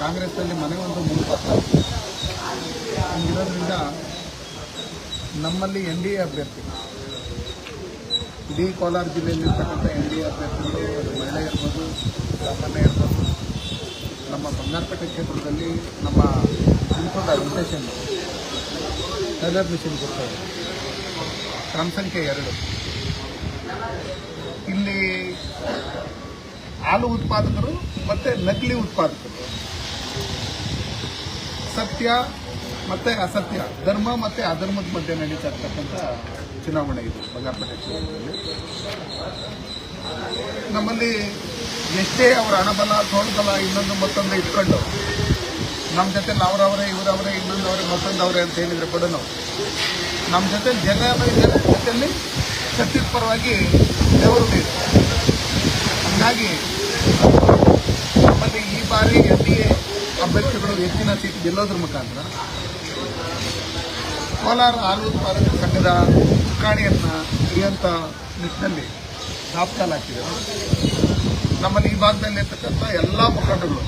ಕಾಂಗ್ರೆಸ್ನಲ್ಲಿ ಮನೆ ಒಂದು ಮೂರು ಪತ್ರ. ಹಂಗಿರೋದ್ರಿಂದ ನಮ್ಮಲ್ಲಿ ಎನ್ ಡಿ ಎ ಅಭ್ಯರ್ಥಿ. ಇಡೀ ಕೋಲಾರ ಜಿಲ್ಲೆಯಲ್ಲಿರ್ತಕ್ಕಂಥ ಎನ್ ಡಿ ಎ ಅಭ್ಯರ್ಥಿಗಳು, ಅದು ಮಹಿಳೆ ಇರ್ಬೋದು ಸಾಮಾನ್ಯ ಇರ್ಬೋದು, ನಮ್ಮ ಬಂಗಾರಪೇಟೆ ಕ್ಷೇತ್ರದಲ್ಲಿ ನಮ್ಮ ಇಂಥದ ವೆಂಕಟೇಶನ್ ಟೈಲರ್ ಮಿಷನ್ ಕೊಡ್ತಾರೆ. ಕ್ರಮ ಸಂಖ್ಯೆ ಎರಡು. ಇಲ್ಲಿ ಹಾಲು ಉತ್ಪಾದಕರು ಮತ್ತು ನಕಲಿ ಉತ್ಪಾದಕರು. ಸತ್ಯ ಮತ್ತು ಅಸತ್ಯ, ಧರ್ಮ ಮತ್ತು ಅಧರ್ಮದ ಮಧ್ಯೆ ನಡೀತಾ ಚುನಾವಣೆ ಇದು ಬಂಗಾರಪೇಟೆ ಚುನಾವಣೆಯಲ್ಲಿ. ನಮ್ಮಲ್ಲಿ ಎಷ್ಟೇ ಅವರ ಹಣಬಲ ತೋಳ್ಬಲ ಇನ್ನೊಂದು ಮತ್ತೊಂದು ಇಟ್ಕೊಂಡು ನಮ್ಮ ಜೊತೆ ಅವರವರೇ, ಇವರವರೇ ಇನ್ನೊಂದು ಅವರೇ ಮತ್ತೊಂದು ಅವರೇ ಅಂತ ಹೇಳಿದರೆ ಕೂಡ ನಾವು. ನಮ್ಮ ಜೊತೆ ಜನ ಜೊತೆಯಲ್ಲಿ ಸತ್ಯದ ಪರವಾಗಿ ದೇವರು ಹಾಗಾಗಿ ನಮ್ಮಲ್ಲಿ ಈ ಬಾರಿ ಎನ್ ಡಿ ಎ ಅಭ್ಯರ್ಥಿಗಳು ಹೆಚ್ಚಿನ ಸೀಟ್ ಗೆಲ್ಲೋದ್ರ ಮುಖಾಂತರ ಕೋಲಾರ ಹಾಲು ಉತ್ಪಾದಕ ಸಂಘದ ಚುಕ್ಕಾಣಿಯನ್ನು ಹಿಡಿಯುವಂಥ ನಿಟ್ಟಿನಲ್ಲಿ ಹಾಕಿದ್ದಾರೆ ನಮ್ಮಲ್ಲಿ ಈ ಭಾಗದಲ್ಲಿ ಇರ್ತಕ್ಕಂಥ ಎಲ್ಲ ಮುಖಂಡಗಳು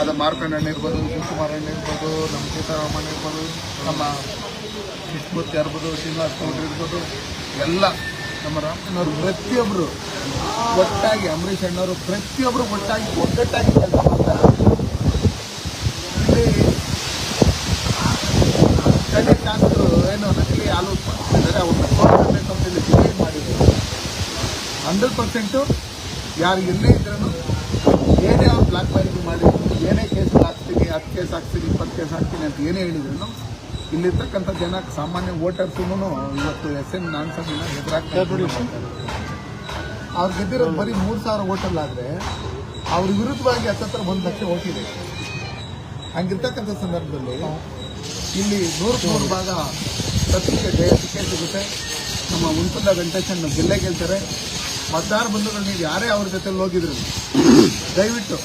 ಅದು ಮಾರ್ಕಂಡಣ್ಣ ಇರ್ಬೋದು, ಶಿವಕುಮಾರ್ ಅಣ್ಣ ಇರ್ಬೋದು, ನಮ್ಮ ಸೀತಾರಾಮಣ್ಣ ಇರ್ಬೋದು, ನಮ್ಮ ಕೃಷ್ಣಮೂರ್ತಿ ಇರ್ಬೋದು, ಶ್ರೀನಿವಾಸ ಗೌಡ್ರು ಇರ್ಬೋದು, ಎಲ್ಲ ನಮ್ಮ ರಾಮಣ್ಣವರು ಪ್ರತಿಯೊಬ್ಬರು ಒಟ್ಟಾಗಿ, ಅಂಬರೀಷ್ ಅಣ್ಣವರು ಪ್ರತಿಯೊಬ್ಬರು ಒಟ್ಟಾಗಿ ಒಗ್ಗಟ್ಟಾಗಿ ಕೆಲಸ ಮಾಡ್ತಾರೆ. ಹಂಡ್ರೆಡ್ ಪರ್ಸೆಂಟು ಯಾರು ಎಲ್ಲೇ ಇದ್ರೂ ಏನೇ ಅವ್ರು ಬ್ಲಾಕ್ ಮೇಲಿಂಗ್ ಮಾಡಿ, ಏನೇ ಕೇಸ್ ಹಾಕ್ತೀನಿ ಹತ್ತು ಕೇಸ್ ಹಾಕ್ತೀನಿ ಇಪ್ಪತ್ತು ಕೇಸ್ ಹಾಕ್ತೀನಿ ಅಂತ ಏನೇ ಹೇಳಿದ್ರು ಇಲ್ಲಿರ್ತಕ್ಕಂಥ ಜನ ಸಾಮಾನ್ಯ ವೋಟರ್ಸೂ ಇವತ್ತು ಎಸ್ ಎನ್ ನಾನ್ಸನ್ನ ಎದುರಾಗ್ತಾರೆ ಅವ್ರು ಗೆದ್ದಿರೋದು ಬರೀ ಮೂರು ಸಾವಿರ ಓಟಲ್ಲಾದರೆ ಅವ್ರ ವಿರುದ್ಧವಾಗಿ ಹತ್ತತ್ರ ಒಂದು ಲಕ್ಷ ಓಟಿದೆ ಹಂಗಿರ್ತಕ್ಕಂಥ ಸಂದರ್ಭದಲ್ಲಿ ಇಲ್ಲಿ ನೂರು ನೂರು ಭಾಗ ಸತ್ಯಕ್ಕೆ ಜಯ ಸಿಕ್ಕೇ ಸಿಗುತ್ತೆ. ನಮ್ಮ ಉಂಟದ ವೆಂಕಟೇಶನ್ ಗೆಲ್ಲೇ ಗೆಲ್ತಾರೆ. ಮತದಾರ ಬಂಧುಗಳು, ನೀವು ಯಾರೇ ಅವ್ರ ಜೊತೆ ಹೋಗಿದ್ರು, ದಯವಿಟ್ಟು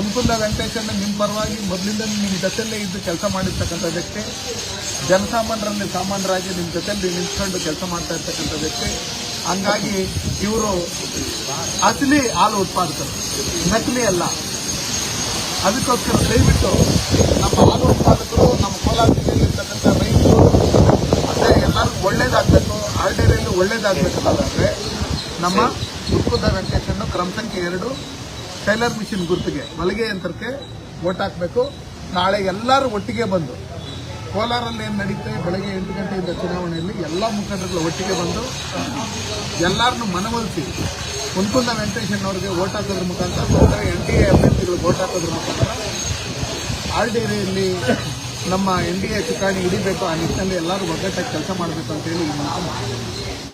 ಉನ್ಪುಲ್ಲ ವೆಂಕಟೇಶನ್ ನಿಮ್ಮ ಪರವಾಗಿ ಮೊದಲಿಂದ ನಿಮ್ಮ ಜೊತೆಲ್ಲೇ ಇದ್ದು ಕೆಲಸ ಮಾಡಿರ್ತಕ್ಕಂಥ ವ್ಯಕ್ತಿ, ಜನಸಾಮಾನ್ಯರಲ್ಲಿ ಸಾಮಾನ್ಯರಾಗಿ ನಿಮ್ಮ ಜೊತೆಯಲ್ಲಿ ನಿಂತ್ಕೊಂಡು ಕೆಲಸ ಮಾಡ್ತಾ ಇರ್ತಕ್ಕಂಥ ವ್ಯಕ್ತಿ. ಹಂಗಾಗಿ ಇವರು ಅಸಲಿ ಹಾಲು ಉತ್ಪಾದಕರು ನಕಲಿ ಅಲ್ಲ. ಅದಕ್ಕೋಸ್ಕರ ದಯವಿಟ್ಟು ನಮ್ಮ ಹಾಲು ಉತ್ಪಾದಕರು, ನಮ್ಮ ಕೋಲಾರ ಜಿಲ್ಲೆಯಲ್ಲಿರ್ತಕ್ಕಂಥ ರೈತರು, ಮತ್ತೆ ಎಲ್ಲರಿಗೂ ಒಳ್ಳೇದಾಗಬೇಕು, ಆರ್ಡೇರಿಯಲ್ಲಿ ಒಳ್ಳೇದಾಗಬೇಕಂತಂದ್ರೆ ನಮ್ಮ ಉತ್ಪುದ ವೆಂಕಟೇಶನ್ನು ಕ್ರಮ ಸಂಖ್ಯೆ ಎರಡು, ಟೈಲರ್ ಮಿಷಿನ್ ಗುರುತಿಗೆ ಮಲಿಗೆ ಯಂತ್ರಕ್ಕೆ ಓಟ್ ಹಾಕಬೇಕು. ನಾಳೆ ಎಲ್ಲರೂ ಒಟ್ಟಿಗೆ ಬಂದು, ಕೋಲಾರಲ್ಲಿ ಏನು ನಡೀತೆ, ಬೆಳಗ್ಗೆ ಎಂಟು ಗಂಟೆಯಿಂದ ಚುನಾವಣೆಯಲ್ಲಿ ಎಲ್ಲ ಮುಖಂಡರುಗಳು ಒಟ್ಟಿಗೆ ಬಂದು, ಎಲ್ಲರನ್ನು ಮನವೊಲಿಸಿ, ಕುಂಕುಂದ ವೆಂಕಟೇಶನ್ ಅವ್ರಿಗೆ ಓಟ್ ಹಾಕೋದ್ರ ಮುಖಾಂತರ ಮತ್ತೆ ಎನ್ ಡಿ ಎ ಅಭ್ಯರ್ಥಿಗಳಿಗೆ ಓಟ್ ಹಾಕೋದ್ರ ಮುಖಾಂತರ ಆರ್ ಡಿ ನಮ್ಮ ಎನ್ ಡಿ ಎ ಚುಕಾಣಿ ಹಿಡಿಬೇಕು ಆ ನಿಟ್ಟಿನಲ್ಲಿ ಎಲ್ಲರೂ ಒಗ್ಗಟ್ಟಾಗಿ ಕೆಲಸ ಮಾಡಬೇಕು ಅಂತೇಳಿ ಈ ಮೂಲಕ